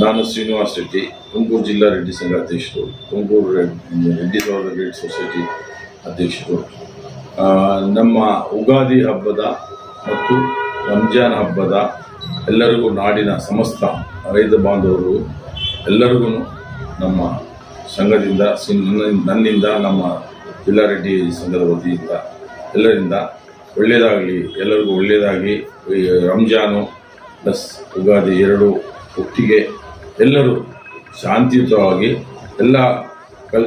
ನಾನು ಶ್ರೀನಿವಾಸ್ ರೆಡ್ಡಿ ತುಮಕೂರು ಜಿಲ್ಲಾ ರೆಡ್ಡಿ ಸಂಘ ಅಧ್ಯಕ್ಷರು, ತುಮಕೂರು ರೆಡ್- ರೆಡ್ಡಿ ಸೌಧ ಗ್ರೇಡ್ ಸೊಸೈಟಿ ಅಧ್ಯಕ್ಷರು. ನಮ್ಮ ಉಗಾದಿ ಹಬ್ಬದ ಮತ್ತು ರಂಜಾನ್ ಹಬ್ಬದ ಎಲ್ಲರಿಗೂ ನಾಡಿನ ಸಮಸ್ತ ರೈತ ಬಾಂಧವರು, ಎಲ್ಲರಿಗೂ ನಮ್ಮ ಸಂಘದಿಂದ ನನ್ನಿಂದ ನಮ್ಮ ಜಿಲ್ಲಾ ರೆಡ್ಡಿ ಸಂಘದ ವತಿಯಿಂದ ಎಲ್ಲರಿಂದ ಒಳ್ಳೆಯದಾಗಲಿ, ಎಲ್ಲರಿಗೂ ಒಳ್ಳೆಯದಾಗಿ ರಂಜಾನು ಪ್ಲಸ್ ಉಗಾದಿ ಎರಡು ಒಟ್ಟಿಗೆ ಎಲ್ಲರೂ ಶಾಂತಿಯುತವಾಗಿ ಎಲ್ಲ ಕಲ್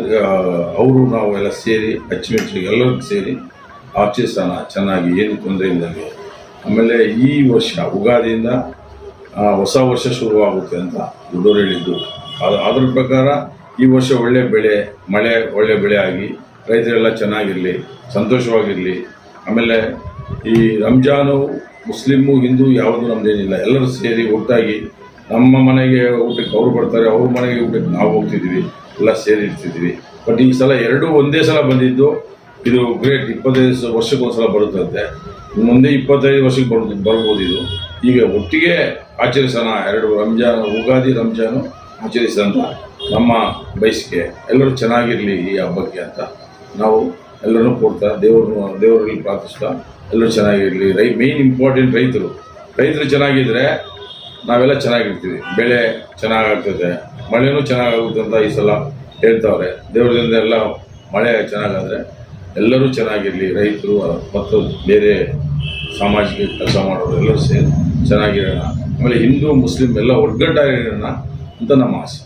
ಅವರು ನಾವು ಎಲ್ಲ ಸೇರಿ ಅಚ್ಚುಮೆಚ್ಚು ಎಲ್ಲರೂ ಸೇರಿ ಆಚರಿಸೋಣ ಚೆನ್ನಾಗಿ ಏನು ತೊಂದರೆ ಇಲ್ಲದೆ, ಆಮೇಲೆ ಈ ವರ್ಷ ಉಗಾದಿಯಿಂದ ಹೊಸ ವರ್ಷ ಶುರುವಾಗುತ್ತೆ ಅಂತ ದೊಡ್ಡವರು ಹೇಳಿದ್ದು. ಅದು ಅದ್ರ ಪ್ರಕಾರ ಈ ವರ್ಷ ಒಳ್ಳೆ ಬೆಳೆ, ಮಳೆ ಒಳ್ಳೆ ಬೆಳೆ ಆಗಿ ರೈತರೆಲ್ಲ ಚೆನ್ನಾಗಿರಲಿ, ಸಂತೋಷವಾಗಿರಲಿ, ಆಮೇಲೆ ಈ ರಂಜಾನು, ಮುಸ್ಲಿಮು, ಹಿಂದೂ ಯಾವುದು ನಮ್ಮದೇನಿಲ್ಲ ಎಲ್ಲರೂ ಸೇರಿ ಒಟ್ಟಾಗಿ ನಮ್ಮ ಮನೆಗೆ ಊಟಕ್ಕೆ ಅವರು ಬರ್ತಾರೆ, ಅವ್ರ ಮನೆಗೆ ಊಟಕ್ಕೆ ನಾವು ಹೋಗ್ತಿದ್ದೀವಿ, ಎಲ್ಲ ಸೇರಿ ಇರ್ತಿದ್ವಿ ಬಟ್ ಈ ಸಲ ಎರಡೂ ಒಂದೇ ಸಲ ಬಂದಿದ್ದು, ಇದು ಗ್ರೇಟ್ ಇಪ್ಪತ್ತೈದು ವರ್ಷಕ್ಕೊಂದು ವರ್ಷಕ್ಕೊಂದ್ಸಲ ಬರುತ್ತಂತೆ. ಮುಂದೆ ಇಪ್ಪತ್ತೈದು ವರ್ಷಕ್ಕೆ ಬರ್, ಬರ್ಬೋದು ಇದು. ಈಗ ಒಟ್ಟಿಗೆ ಆಚರಿಸೋಣ, ಎರಡು ರಂಜಾನ್, ಉಗಾದಿ ರಂಜಾನು ಆಚರಿಸೋಣ ನಮ್ಮ ಬಯಸಿಕೆ. ಎಲ್ಲರೂ ಚೆನ್ನಾಗಿರಲಿ ಈ ಹಬ್ಬಕ್ಕೆ ಅಂತ. ನಾವು ಎಲ್ಲರೂ ಕೊಡ್ತಾ, ದೇವ್ರನ್ನು, ದೇವರಲ್ಲಿ ಪ್ರಾರ್ಥಿಸ್ತಾ, ಎಲ್ಲರೂ ಚೆನ್ನಾಗಿರಲಿ. ರೈ ಮೇಯ್ನ್ ಇಂಪಾರ್ಟೆಂಟ್ ರೈತರು. ರೈತರು ಚೆನ್ನಾಗಿದ್ದರೆ ನಾವೆಲ್ಲ ಚೆನ್ನಾಗಿರ್ತೀವಿ. ಬೆಳೆ ಚೆನ್ನಾಗಾಗ್ತದೆ. ಮಳೆನೂ ಚೆನ್ನಾಗಾಗುತ್ತೆ ಅಂತ ಈ ಸಲ ಹೇಳ್ತಾವ್ರೆ. ದೇವರದಿಂದ ಎಲ್ಲ ಮಳೆ ಚೆನ್ನಾಗಾದರೆ ಎಲ್ಲರೂ ಚೆನ್ನಾಗಿರಲಿ, ರೈತರು, ಮತ್ತು ಬೇರೆ ಸಾಮಾಜಿಕ ಕೆಲಸ ಮಾಡೋರು ಎಲ್ಲರೂ ಸೇರಿ ಚೆನ್ನಾಗಿರೋಣ. ಆಮೇಲೆ ಹಿಂದೂ, ಮುಸ್ಲಿಂ ಎಲ್ಲ ಒಗ್ಗಟ್ಟಾಗಿರೋಣ ಅಂತ ನಮ್ಮ ಆಸೆ.